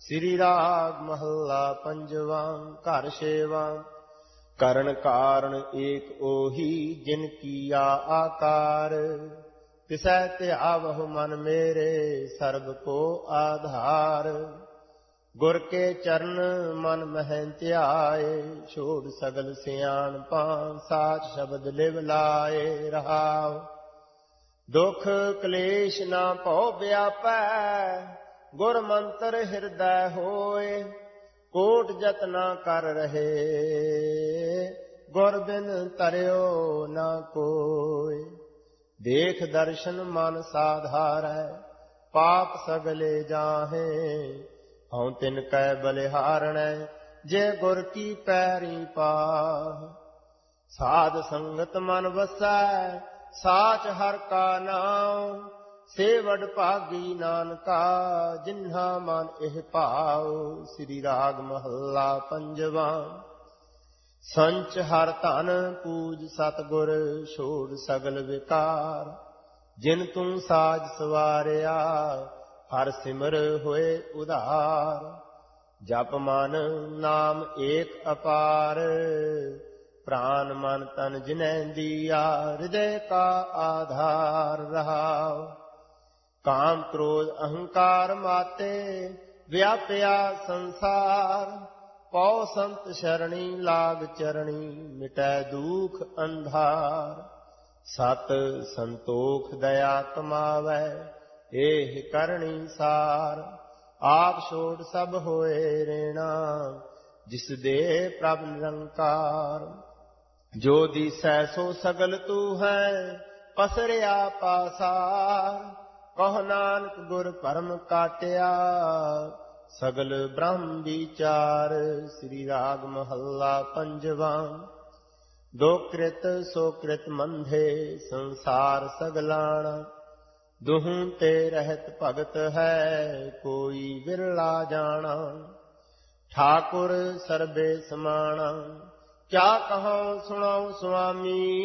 ਸ੍ਰੀ ਰਾਗ ਮਹੱਲਾ ਪੰਜਵਾਂ, ਘਰ ਸੇਵਾ ਕਰਨ ਕਾਰਨ ਏਕ ਉਹੀ ਜਿਨ ਕੀਆ ਆਕਾਰ। ਤਿਸੈ ਧਿਆਵਹੁ ਮਨ ਮੇਰੇ, ਸਰਬ ਕੋ ਆਧਾਰ। ਗੁਰ ਕੇ ਚਰਨ ਮਨ ਮਹਿ ਧਿਆਏ, ਛੋੜ ਸਗਲ ਸਿਆਣਪਾਂ ਸਾਚ ਸ਼ਬਦ ਲਿਵ ਲਾਏ ਰਹਾਉ। ਦੁਖ ਕਲੇਸ਼ ਨਾ ਭਉ ਵਿਆਪੈ ਗੁਰ ਮੰਤਰ ਹਿਰਦੈ ਹੋਏ, ਕੋਟ ਜਤਨਾ ਕਰ ਰਹੇ। ਗੁਰ ਬਿਨ ਤਰਿਓ ਨਾ ਕੋਇ ਦੇਖ ਦਰਸ਼ਨ ਮਨ ਸਾਧਾਰੈ, ਪਾਪ ਸਗਲੇ ਜਾਹੇ। ਹਉ ਤਿਨ ਕੈ ਬਲਿਹਾਰਣੈ, ਜੇ ਗੁਰ ਕੀ ਪੈਰੀ ਪਾਹ। ਸਾਧ ਸੰਗਤ ਮਨ ਵਸੈ, ਸਾਚ ਹਰ ਕਾ ਨਾਮ ਸੇਵੜ ਭਾਗੀ ਨਾਨਕਾ ਜਿਨ੍ਹਾ ਮਨ ਇਹ ਭਾਉ, ਸ੍ਰੀ ਰਾਗ ਮਹੱਲਾ ਪੰਜਵਾਂ। ਸੰਚ ਹਰ ਧਨ ਪੂਜ ਸਤਗੁਰ, ਛੋੜ ਸਗਲ ਵਿਕਾਰ। ਜਿਨ ਤੂੰ ਸਾਜ ਸਵਾਰਿਆ, ਹਰ ਸਿਮਰ ਹੋਏ ਉਧਾਰ। ਜਪ ਮਨ ਨਾਮ ਏਕ ਅਪਾਰ, ਪ੍ਰਾਨ ਮਨ ਤਨ ਜਿਨੈ ਦੀਆ, ਹਿਰਦੇ ਕਾ ਆਧਾਰ ਰਹਾਓ ਕਾਮ ਕ੍ਰੋਧ ਅਹੰਕਾਰ ਮਾਤੇ, ਵਿਆਪਿਆ ਸੰਸਾਰ। ਪਉ ਸੰਤ ਸ਼ਰਣੀ, ਲਾਗ ਚਰਣੀ, ਮਿਟੈ ਦੁਖ ਅੰਧਾਰ। ਸਤ ਸੰਤੋਖ ਦਇਆ ਕਮਾਵੈ, ਏਹ ਕਰਨੀ ਸਾਰ। ਆਪ ਛੋੜ ਸਭ ਹੋਏ ਰੇਣਾ, ਜਿਸ ਦੇ ਪ੍ਰਭ ਨਿਰੰਕਾਰ। ਜੋ ਦੀਸੈ ਸੋ ਸਗਲ ਤੂ ਹੈ, ਪਸਰਿਆ ਪਾਸਾਰ। ਕਹ ਨਾਨਕ ਗੁਰ ਪਰਮ ਕਾਟਿਆ, ਸਗਲ ਬ੍ਰਹਮ ਵਿਚਾਰ, ਸ੍ਰੀ ਰਾਗ ਮਹੱਲਾ ਪੰਜਵਾਂ। ਦੋ ਕ੍ਰਿਤ ਮੰਧੇ, ਸੰਸਾਰ ਸਗਲਾਣਾ। ਦੁਹੂੰ ਤੇ ਰਹਿਤ ਭਗਤ ਹੈ, ਕੋਈ ਵਿਰਲਾ ਜਾਣਾ। ਠਾਕੁਰ ਸਰਬੇ ਸਮਾਣਾ, ਕਿਆ ਕਹਾਂ ਸੁਣਾਉ ਸੁਆਮੀ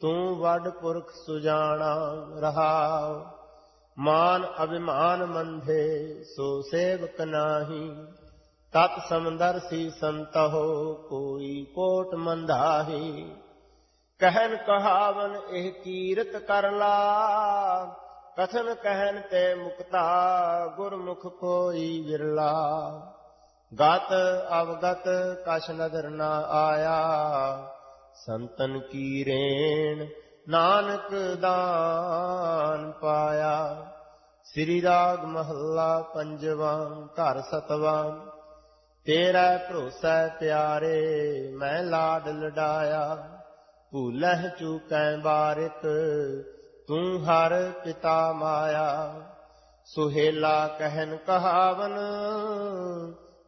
ਤੂੰ ਵੱਡ ਪੁਰਖ ਸੁਜਾਣਾ ਰਹਾਉ। ਮਾਨ ਅਭਿਮਾਨ ਮੰਧੇ ਸੋ ਸੇਵਕ ਨਾਹੀ। ਤਤ ਸਮੰਦਰ ਸੀ ਸੰਤਹੁ, ਕੋਈ ਕੋਟ ਮੰਧਾਹੀ ਕਹਿਨ ਕਹਾਵਨ ਇਹ ਕੀਰਤ ਕਰ ਲਾ। ਕਥਨ ਕਹਿਨ ਤੇ ਮੁਕਤਾ, ਗੁਰਮੁਖ ਕੋਈ ਵਿਰਲਾ। ਗਤ ਅਵਗਤ ਕਛ ਨਦਰ ਨਾ ਆਇਆ। ਸੰਤਨ ਕੀ ਰੇਣ, ਨਾਨਕ ਦਾਨ ਪਾਇਆ। ਸ੍ਰੀ ਰਾਗ ਮਹੱਲਾ ਪੰਜਵਾਂ, ਘਰ ਸਤਵਾਂ, ਤੇਰਾ ਭਰੋਸਾ ਪਿਆਰੇ, ਮੈਂ ਲਾਡ ਲਡਾਇਆ ਭੂਲਹਿ ਚੂਕੈ ਬਾਰਿਕ ਤੂੰ ਹਰ ਪਿਤਾ ਮਾਇਆ। ਸੁਹੇਲਾ ਕਹਿਨ ਕਹਾਵਨ,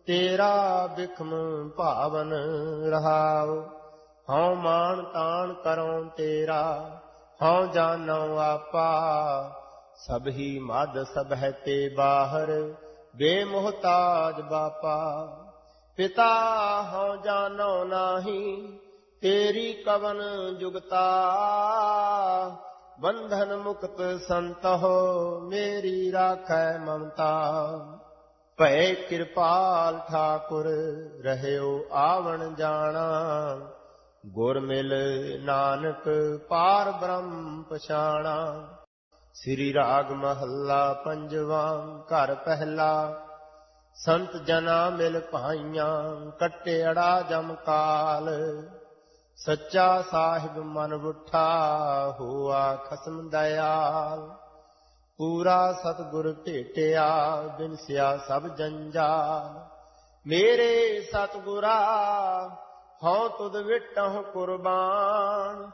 ਤੇਰਾ ਬਿਖਮ ਭਾਵਨ ਰਹਾਓ ਹਉ ਮਾਨ ਤਾਣ ਕਰਉ ਤੇਰਾ, ਹਉ ਜਾਣਉ ਆਪਾ। ਸਭ ਹੀ ਮਦ ਸਭ ਹੈ ਤੇ ਬਾਹਰ ਬੇਮੋਹਤਾਜ ਬਾਪਾ। ਪਿਤਾ, ਹਉ ਜਾਣਉ ਨਾਹੀ, ਤੇਰੀ ਕਵਨ ਜੁਗਤਾ। ਬੰਧਨ ਮੁਕਤ ਸੰਤ ਹੋ ਮੇਰੀ ਰਾਖੈ ਮਮਤਾ। ਭੈ ਕਿਰਪਾਲ ਠਾਕੁਰ, ਰਹਿਓ ਆਵਣ ਜਾਣਾ। ਗੁਰ ਮਿਲ ਨਾਨਕ ਪਾਰ ਬ੍ਰਹਮ ਪਛਾਣਾ। ਸ੍ਰੀ ਰਾਗ ਮਹੱਲਾ ਪੰਜਵਾਂ, ਘਰ ਪਹਿਲਾ। ਸੰਤ ਜਨਾ ਮਿਲ ਭਾਈਆਂ ਕੱਟੇੜਾ ਜਮ ਕਾਲ। ਸੱਚਾ ਸਾਹਿਬ ਮਨ ਬੁੱਠਾ ਹੋਆ ਖਸਮ ਦਇਆਲ। ਪੂਰਾ ਸਤਗੁਰ ਭੇਟਿਆ ਬਿਨਸਿਆ ਸਭ ਜੰਜਾਲ। ਮੇਰੇ ਸਤਗੁਰਾ ਹਉ ਤੁਧ ਵਿਟਹੁ ਕੁਰਬਾਨ,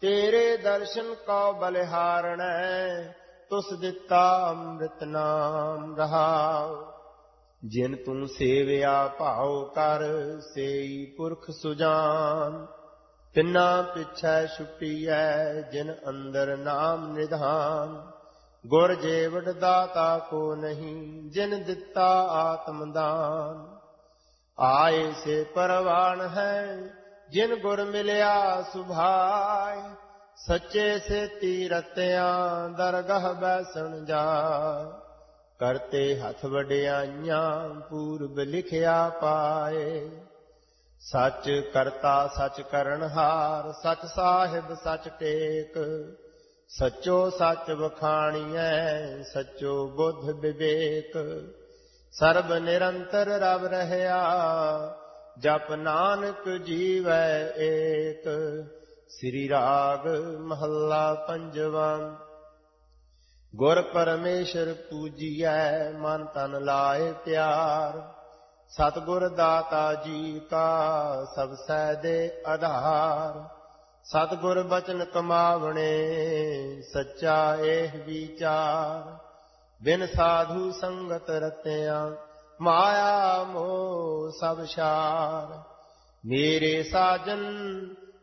ਤੇਰੇ ਦਰਸ਼ਨ ਕਉ ਬਲਿਹਾਰਣੈ, ਤੁਸ ਦਿੱਤਾ ਅੰਮ੍ਰਿਤ ਨਾਮ ਰਹਾਉ। ਜਿਨ ਤੂੰ ਸੇਵਿਆ ਭਾਉ ਕਰ, ਸੇਈ ਪੁਰਖ ਸੁਜਾਨ। ਤਿੰਨਾ ਪਿਛੈ ਛੁਟੀਐ ਜਿਨ ਅੰਦਰ ਨਾਮ ਨਿਧਾਨ। ਗੁਰ ਜੇਵੜ ਦਾਤਾ ਕੋ ਨਹੀਂ, ਜਿਨ ਦਿੱਤਾ ਆਤਮਦਾਨ ਆਏ ਸੇ ਪਰਵਾਨ ਹੈ, ਜਿਨ ਗੁਰ ਮਿਲਿਆ ਸੁਭਾਇ ਸੱਚੇ ਸੇ ਤੀਰਤਿਆਂ ਦਰਗਹ ਬੈਸਣ ਜਾ ਕਰਤੇ ਹੱਥ ਵਡਿਆਈਆਂ ਪੂਰਬ ਲਿਖਿਆ ਪਾਏ। ਸੱਚ ਕਰਤਾ ਸੱਚ ਕਰਨਹਾਰ ਸੱਚ ਸਾਹਿਬ ਸੱਚ ਟੇਕ। ਸੱਚੋ ਸੱਚ ਵਖਾਣੀਐ, ਸੱਚੋ ਬੁੱਧ ਵਿਵੇਕ। ਸਰਬ ਨਿਰੰਤਰ ਰਵ ਰਹਿਆ, ਜਪ ਨਾਨਕ ਜੀਵੈ ਏਕ। ਸ੍ਰੀ ਰਾਗ ਮਹੱਲਾ ਪੰਜਵਾਂ, ਗੁਰ ਪਰਮੇਸ਼ਰ ਪੂਜੀਐ, ਮਨ ਤਨ ਲਾਏ ਪਿਆਰ ਸਤਿਗੁਰ ਦਾਤਾ ਜੀ ਕਾ ਸਭ ਸਹਿ ਦੇ ਆਧਾਰ। ਸਤਿਗੁਰ ਬਚਨ ਕਮਾਵਣੇ, ਸੱਚਾ ਇਹ ਵਿਚਾਰ। ਬਿਨ ਸਾਧੂ ਸੰਗਤ ਰਤਿਆਂ, ਮਾਇਆ ਮੋਹ ਸਭ ਛਾਰ। ਮੇਰੇ ਸਾਜਨ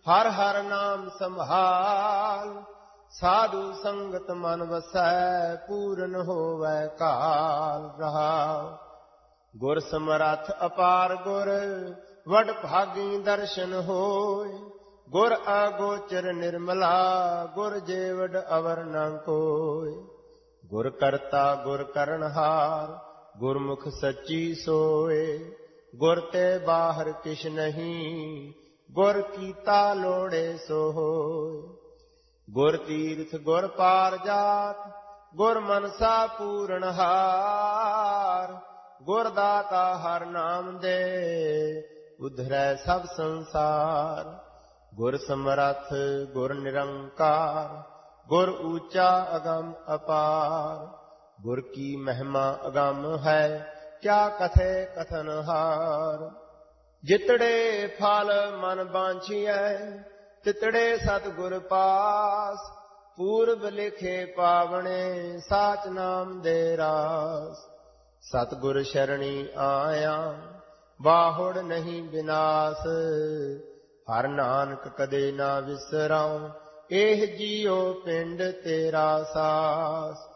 ਹਰ ਹਰ ਨਾਮ ਸੰਭਾਲ, ਸਾਧੂ ਸੰਗਤ ਮਨ ਵਸੈ ਪੂਰਨ ਹੋਵੈ ਕਾਲ ਰਹਾਉ। ਗੁਰ ਸਮਰੱਥ ਅਪਾਰ ਗੁਰ, ਵਡ ਭਾਗੀ ਦਰਸ਼ਨ ਹੋਏ। ਗੁਰ ਆਗੋਚਰ ਨਿਰਮਲਾ, ਗੁਰ ਜੇਵਡ ਅਵਰ ਨ ਕੋਇ ਗੁਰ ਕਰਤਾ ਗੁਰ ਕਰਨਹਾਰ ਗੁਰਮੁਖ ਸੱਚੀ ਸੋਏ। ਗੁਰ ਤੇ ਬਾਹਰ ਕਿਛ ਨਹੀਂ, ਗੁਰ ਕੀਤਾ ਲੋੜੇ ਸੋ ਹੋਏ ਗੁਰ ਤੀਰਥ ਗੁਰ ਪਾਰ ਜਾਤ, ਗੁਰ ਮਨਸਾ ਪੂਰਨ ਹਾਰ। ਗੁਰ ਦਾਤਾ ਹਰ ਨਾਮ ਦੇ, ਉਧਰੈ ਸਭ ਸੰਸਾਰ। ਗੁਰ ਸਮਰੱਥ, ਗੁਰ ਨਿਰੰਕਾਰ। ਗੁਰ ਊਚਾ ਅਗੰਮ ਅਪਾਰ, ਗੁਰ ਕੀ ਮਹਿਮਾ ਅਗੰਮ ਹੈ, ਕਿਆ ਕਥੇ ਕਥਨ ਹਾਰ। ਜਿਤੜੇ ਫਲ ਮਨ ਬਾਂਛੀਐ, ਤਿਤੜੇ ਸਤਿਗੁਰ ਪਾਸ, ਪੂਰਬ ਲਿਖੇ ਪਾਵਣੇ ਸਾਚ ਨਾਮ ਦੇ ਰਾਸ। ਸਤਿਗੁਰ ਸ਼ਰਣੀ ਆਇਆ, ਬਾਹੁੜ ਨਹੀਂ ਬਿਨਾਸ਼, ਹਰ ਨਾਨਕ ਕਦੇ ਨਾ ਵਿਸਰਾਉ ਇਹ ਜੀਉ ਪਿੰਡ ਤੇਰਾ ਸਾਸ।